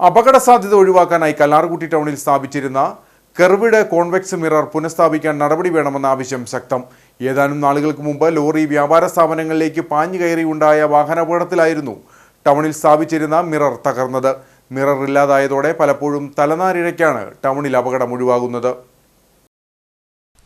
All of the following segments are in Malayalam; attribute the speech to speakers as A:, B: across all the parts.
A: അപകട സാധ്യത ഒഴിവാക്കാനായി കല്ലാർകുട്ടി ടൗണിൽ സ്ഥാപിച്ചിരുന്ന കെർവിഡ് കോൺവെക്സ് മിറർ പുനഃസ്ഥാപിക്കാൻ നടപടി വേണമെന്ന ആവശ്യം ശക്തം. ഏതാനും നാളുകൾക്ക് മുമ്പ് ലോറി വ്യാപാര സ്ഥാപനങ്ങളിലേക്ക് പാഞ്ഞു കയറി ഉണ്ടായ വാഹനാപകടത്തിലായിരുന്നു ടൗണിൽ സ്ഥാപിച്ചിരുന്ന മിറർ തകർന്നത്. മിറർ ഇല്ലാതായതോടെ പലപ്പോഴും തലനാരിഴയ്ക്കാണ് ടൗണിൽ അപകടം ഒഴിവാകുന്നത്.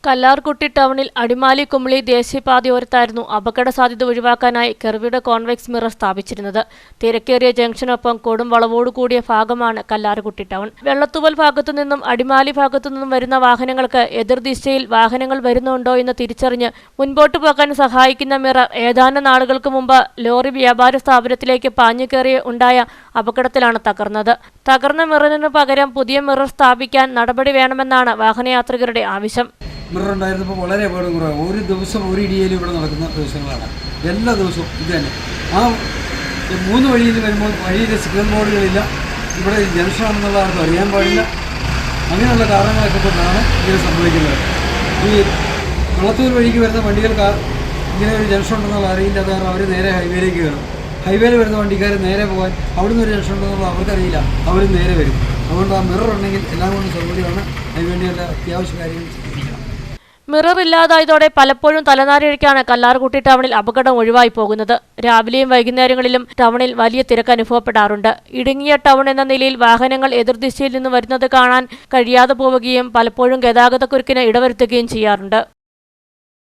B: കല്ലാർകുട്ടി ടൗണിൽ അടിമാലി കുമിളി ദേശീയപാതയോരത്തായിരുന്നു അപകട സാധ്യത ഒഴിവാക്കാനായി കെർവിയുടെ കോൺവെക്സ് മിറർ സ്ഥാപിച്ചിരുന്നത്. തിരക്കേറിയ ജംഗ്ഷനൊപ്പം കൊടും വളവോടു കൂടിയ ഭാഗമാണ് കല്ലാർകുട്ടി ടൗൺ. വെള്ളത്തുവൽ ഭാഗത്തു നിന്നും അടിമാലി ഭാഗത്തു നിന്നും വരുന്ന വാഹനങ്ങൾക്ക് എതിർദിശയിൽ വാഹനങ്ങൾ വരുന്നുണ്ടോ എന്ന് തിരിച്ചറിഞ്ഞ് മുൻപോട്ട് പോകാൻ സഹായിക്കുന്ന മിറർ ഏതാനും നാളുകൾക്ക് മുമ്പ് ലോറി വ്യാപാര സ്ഥാപനത്തിലേക്ക് പാഞ്ഞു കയറി ഉണ്ടായ അപകടത്തിലാണ് തകർന്നത്. തകർന്ന മിററിന് പകരം പുതിയ മിറർ സ്ഥാപിക്കാൻ നടപടി വേണമെന്നാണ് വാഹനയാത്രികരുടെ ആവശ്യം.
C: മിറർ ഉണ്ടായിരുന്നപ്പോൾ വളരെ അപകടം കുറവാണ് ഒരു ദിവസം ഒരു ഇടിയലും ഇവിടെ നടക്കുന്ന ദിവസങ്ങളാണ്. എല്ലാ ദിവസവും ഇത് തന്നെ. ആ മൂന്ന് വഴിയിൽ വരുമ്പോൾ വഴിയിൽ സിഗ്നൽ ബോർഡുകളില്ല ഇവിടെ ജംഗ്ഷനാണെന്നുള്ള ആർക്കും അറിയാൻ പാടില്ല. അങ്ങനെയുള്ള കാരണങ്ങളൊക്കെ കൊണ്ടാണ് ഇങ്ങനെ സംഭവിക്കുന്നത്. ഈ കുളത്തൂർ വഴിക്ക് വരുന്ന വണ്ടികൾ ഇങ്ങനെ ഒരു ജംഗ്ഷൻ ഉണ്ടെന്നുള്ള അറിയില്ല. കാരണം അവർ നേരെ ഹൈവേയിലേക്ക് കയറും. ഹൈവേയിൽ വരുന്ന വണ്ടിക്കാർ നേരെ പോകാൻ അവിടുന്ന് ഒരു ജംഗ്ഷൻ ഉണ്ടെന്നുള്ള അവർക്കറിയില്ല. അവർ നേരെ വരും. അതുകൊണ്ട് ആ മിറർ ഉണ്ടെങ്കിൽ എല്ലാം കൊണ്ടും സൗകര്യമാണ്. അതിനുവേണ്ടിയുള്ള അത്യാവശ്യ കാര്യങ്ങൾ ശ്രദ്ധിക്കണം
B: മിറർ ഇല്ലാതായതോടെ പലപ്പോഴും തലനാരിഴയ്ക്കാണ് കല്ലാർകുട്ടി ടൗണിൽ അപകടം ഒഴിവായി പോകുന്നത്. രാവിലെയും വൈകുന്നേരങ്ങളിലും ടൗണിൽ വലിയ തിരക്ക് അനുഭവപ്പെടാറുണ്ട്. ഇടുങ്ങിയ ടൗൺ എന്ന നിലയിൽ വാഹനങ്ങൾ എതിർദിശയിൽ നിന്ന് വരുന്നത് കാണാൻ കഴിയാതെ പോവുകയും പലപ്പോഴും ഗതാഗതക്കുരുക്കിന് ഇടവരുത്തുകയും ചെയ്യാറുണ്ട്.